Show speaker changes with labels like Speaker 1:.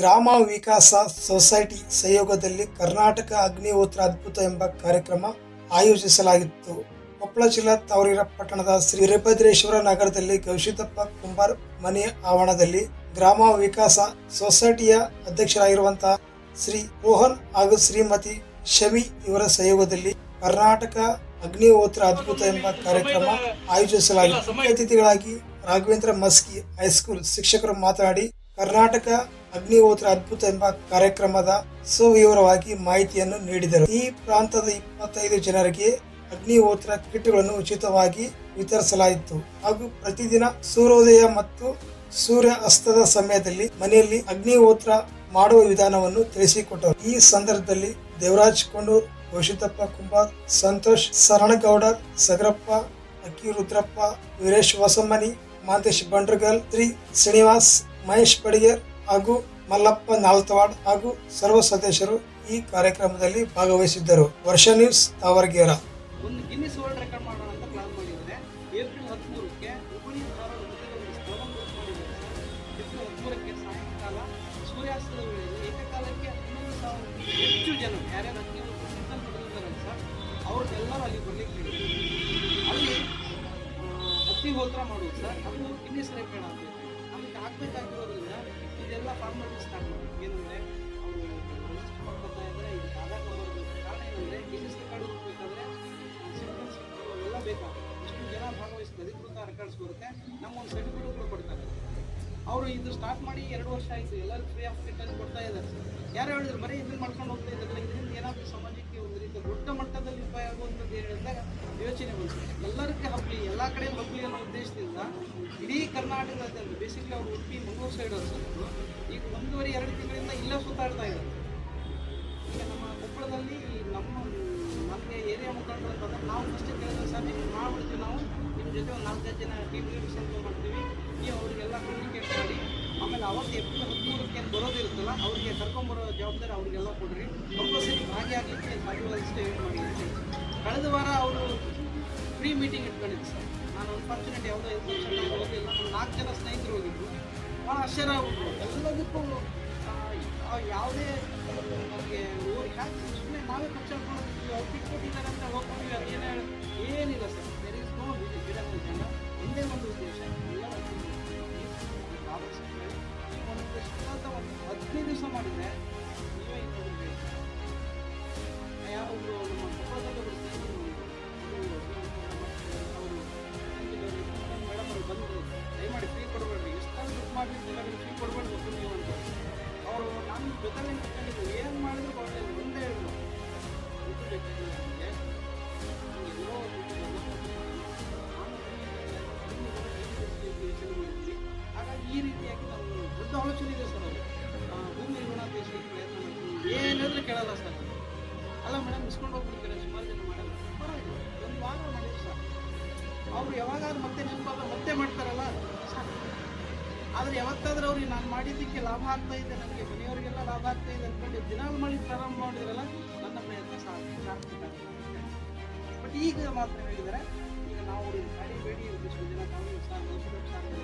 Speaker 1: ಗ್ರಾಮ ವಿಕಾಸ ಸೊಸೈಟಿ ಸಹಯೋಗದಲ್ಲಿ ಕರ್ನಾಟಕ ಅಗ್ನಿಹೋತ್ರ ಅದ್ಭುತ ಎಂಬ ಕಾರ್ಯಕ್ರಮ ಆಯೋಜಿಸಲಾಗಿತ್ತು. ಕೊಪ್ಪಳ ಜಿಲ್ಲಾ ತಾವರೀರ ಪಟ್ಟಣದ ಶ್ರೀ ವೀರಭದ್ರೇಶ್ವರ ನಗರದಲ್ಲಿ ಗವಿಸಿದ್ದಪ್ಪ ಕುಂಬಾರ್ ಮನೆ ಆವರಣದಲ್ಲಿ ಗ್ರಾಮ ವಿಕಾಸ ಸೊಸೈಟಿಯ ಅಧ್ಯಕ್ಷರಾಗಿರುವಂತಹ ಶ್ರೀ ರೋಹನ್ ಹಾಗೂ ಶ್ರೀಮತಿ ಶಮಿ ಇವರ ಸಹಯೋಗದಲ್ಲಿ ಕರ್ನಾಟಕ ಅಗ್ನಿಹೋತ್ರ ಅದ್ಭುತ ಎಂಬ ಕಾರ್ಯಕ್ರಮ ಆಯೋಜಿಸಲಾಗಿತ್ತು. ಅತಿಥಿಗಳಾಗಿ ರಾಘವೇಂದ್ರ ಮಸ್ಕಿ ಹೈಸ್ಕೂಲ್ ಶಿಕ್ಷಕರು ಮಾತನಾಡಿ, ಕರ್ನಾಟಕ ಅಗ್ನಿಹೋತ್ರ ಅದ್ಭುತ ಎಂಬ ಕಾರ್ಯಕ್ರಮದ ಸುವಿವರವಾಗಿ ಮಾಹಿತಿಯನ್ನು ನೀಡಿದರು. ಈ ಪ್ರಾಂತದ ಇಪ್ಪತ್ತೈದು ಜನರಿಗೆ ಅಗ್ನಿಹೋತ್ರ ಕಿಟ್ಗಳನ್ನು ಉಚಿತವಾಗಿ ವಿತರಿಸಲಾಯಿತು. ಹಾಗೂ ಪ್ರತಿದಿನ ಸೂರ್ಯೋದಯ ಮತ್ತು ಸೂರ್ಯ ಅಸ್ತದ ಸಮಯದಲ್ಲಿ ಮನೆಯಲ್ಲಿ ಅಗ್ನಿಹೋತ್ರ ಮಾಡುವ ವಿಧಾನವನ್ನು ತಿಳಿಸಿಕೊಟ್ಟರು. ಈ ಸಂದರ್ಭದಲ್ಲಿ ದೇವರಾಜ್ ಕೊಂಡೂರ್ ಘೋಷಿತಪ್ಪ ಕುಂಬಾರ್, ಸಂತೋಷ್ ಸರಣಗೌಡರ್ ಸಗರಪ್ಪ ಅಕ್ಕಿ ರುದ್ರಪ್ಪ ವೀರೇಶ್ ಹೊಸಮನಿ ಮಾಂತೇಶ್ ಬಂಡ್ರಗಲ್, ಶ್ರೀ ಶ್ರೀನಿವಾಸ್, ಮಹೇಶ್ ಪಡಿಗೇರ್ ಹಾಗೂ ಮಲ್ಲಪ್ಪ ನಾಲ್ತವಾಡ್ ಹಾಗೂ ಸರ್ವ ಸದಸ್ಯರು ಈ ಕಾರ್ಯಕ್ರಮದಲ್ಲಿ ಭಾಗವಹಿಸಿದ್ದರು. ವರ್ಷ ನ್ಯೂಸ್, ತಾವರ್ಗೇರ.
Speaker 2: ಅಲ್ಲಿ ಹೋತ್ರ ಅಲ್ಲಿ ಮಾಡುವುದು ಸರ್. ಅದು ಗಿನ್ನಿಸ್ ರೆಕಾರ್ಡ್ ಆಗಬೇಕು ನಮಗೆ ಆಗಬೇಕಾಗಿರೋದ್ರಿಂದ ಇದೆಲ್ಲ ಫಾರ್ಮಾಲಿಟೀಸ್ ಮಾಡಬೇಕು ಏನಂದರೆ ಅವರು ಬರ್ತಾ ಇದ್ದರೆ ಇದು ಆಧಾರ್ ಕಾರ್ಡ್ ಬೇಕು ಕಾರಣ ಏನಂದರೆ ಗಿನ್ನಿಸ್ ರೆಕಾರ್ಡ್ ಹೋಗ್ಬೇಕಾದ್ರೆ ಸಿಂಪಲ್ಸ್ ಎಲ್ಲ ಬೇಕಾಗುತ್ತೆ. ಇಷ್ಟು ಜನ ಭಾಗವಹಿಸಿದ ಅಧಿಕೃತ ರೆಕಾರ್ಡ್ಸ್ ಬರುತ್ತೆ ನಮ್ಮ ಒಂದು ಸರ್ಟಿಫಿಕೇಟ್ಗಳು ಕೊಡ್ತಾರೆ. ಅವರು ಇದು ಸ್ಟಾರ್ಟ್ ಮಾಡಿ ಎರಡು ವರ್ಷ ಆಯಿತು. ಎಲ್ಲರೂ ಫ್ರೀ ಆಫ್ ಕಿಟ್ಟಲ್ಲಿ ಕೊಡ್ತಾ ಇದ್ದಾರೆ. ಯಾರು ಹೇಳಿದ್ರು, ಬರೀ ಇದನ್ನ ಮಾಡ್ಕೊಂಡು ಹೋಗ್ತಾ ಇದ್ದಾರೆ. ಏನಾದರೂ ಸಮಾಜಕ್ಕೆ ಒಂದು ರೀತಿ ದೊಡ್ಡ ಮಟ್ಟದಲ್ಲಿ ಉಪಾಯ ಆಗುವಂಥದ್ದು ಹೇಳಿದಾಗ ಯೋಚನೆ ಬಂತು. ಎಲ್ಲರಿಗೆ ಹಬ್ಬಲಿ ಎಲ್ಲ ಕಡೆ ಹಬ್ಬಲಿ ಅನ್ನೋ ಉದ್ದೇಶದಿಂದ ಇಡೀ ಕರ್ನಾಟಕದಾದ್ಯಂತ ಬೇಸಿಕಲಿ ಅವರು ಉಡುಪಿ, ಮಂಗಳೂರು ಸೈಡ್ ಅವರು ಈಗ ಒಂದೂವರೆ, ಎರಡು ತಿಂಗಳಿಂದ ಇಲ್ಲೇ ಸುತ್ತಾಡ್ತಾ ಇದ್ದಾರೆ. ಈಗ ನಮ್ಮ ಕೊಪ್ಪಳದಲ್ಲಿ ನಮ್ಮ ಮನೆ ಏರಿಯಾ ಮುಖಂಡರು ಅಂತಂದ್ರೆ ನಾವು ಫಸ್ಟ್ ಕೇಳಿದ್ರೆ ಸರ್ ನೀವು ಮಾಡ್ಬಿಡ್ತೀವಿ ನಾವು. ನಿಮ್ಮ ಜೊತೆ ಒಂದು ನಾಲ್ಕೈದು ಜನ ಟೀಮ್ ಲೀಡರ್ಸ್ ಅಂತ ಮಾಡ್ತೀವಿ? ನೀವು ಅವರಿಗೆಲ್ಲ ಕಮ್ಯುನಿಕೇಟ್ ಮಾಡಿ. ಆಮೇಲೆ ಅವತ್ತು ಏಪ್ರಿಲ್ ಹದಿಮೂರಕ್ಕೆ ಏನು ಬರೋದಿರುತ್ತಲ್ಲ ಅವ್ರಿಗೆ ಕರ್ಕೊಂಬರೋ ಜವಾಬ್ದಾರಿ ಅವ್ರಿಗೆಲ್ಲ ಕೊಡ್ರಿ. ಕಂಪಲ್ಸರಿ ಭಾಗಿಯಾಗಲಿಕ್ಕೆ ಆಗಲಿಕ್ಕೆ ಹೇಳಿ ಮಾಡಿ ಅಂತ ಹೇಳಿ. ಕಳೆದ ವಾರ ಅವರು ಫ್ರೀ ಮೀಟಿಂಗ್ ಇಟ್ಕೊಂಡಿದ್ದೆ ಸರ್. ನಾನು ಅನ್ಫಾರ್ಚುನೇಟ್ ಯಾವುದೋ ಇನ್ಫಾರ್ಮೇಷನ್ ಹೋಗಿಲ್ಲ. ನಮ್ಮ ನಾಲ್ಕು ಜನ ಸ್ನೇಹಿತರು ಹೋಗಿದ್ರು. ಭಾಳ ಆಶ್ಚರ್ಯ ಆಗ್ಬಿಟ್ರು. ಎಲ್ಲದಕ್ಕೂ ಯಾವುದೇ ನಮಗೆ ಊರಿಗೆ ಹಾಕಿ ಸುಮ್ಮನೆ ನಾವೇ ಪಕ್ಷ ಅವ್ರು ಔಟ್ಫಿಟ್ ಕೊಟ್ಟಿದ್ದಾರೆ ಅಂತ ಅವ್ರು ಯಾವಾಗಾದ್ರೂ ಮತ್ತೆ ನೆನಪಾದ್ರೆ ಮತ್ತೆ ಮಾಡ್ತಾರಲ್ಲ ಆದರೆ ಯಾವತ್ತಾದ್ರೂ ಅವ್ರಿಗೆ ನಾನು ಮಾಡಿದ್ದಕ್ಕೆ ಲಾಭ ಆಗ್ತಾ ಇದೆ ನನಗೆ ಮನೆಯವರಿಗೆಲ್ಲ ಲಾಭ ಆಗ್ತಾ ಇದೆ ಅಂದ್ಕೊಂಡು ದಿನಾಲು ಮಾಡಿ ಪ್ರಾರಂಭ ಮಾಡಿದ್ರಲ್ಲ, ನನ್ನ ಪ್ರಯತ್ನ ಸಾರ್ಥಕ. ಬಟ್ ಈಗ ಮಾತ್ರ ಹೇಳಿದರೆ, ಈಗ ನಾವು ಅವ್ರಿಗೆ ಗಾಡಿ ಬೇಡಿ ಒಂದಿಷ್ಟು ಜನ ತಾವು ಸರ್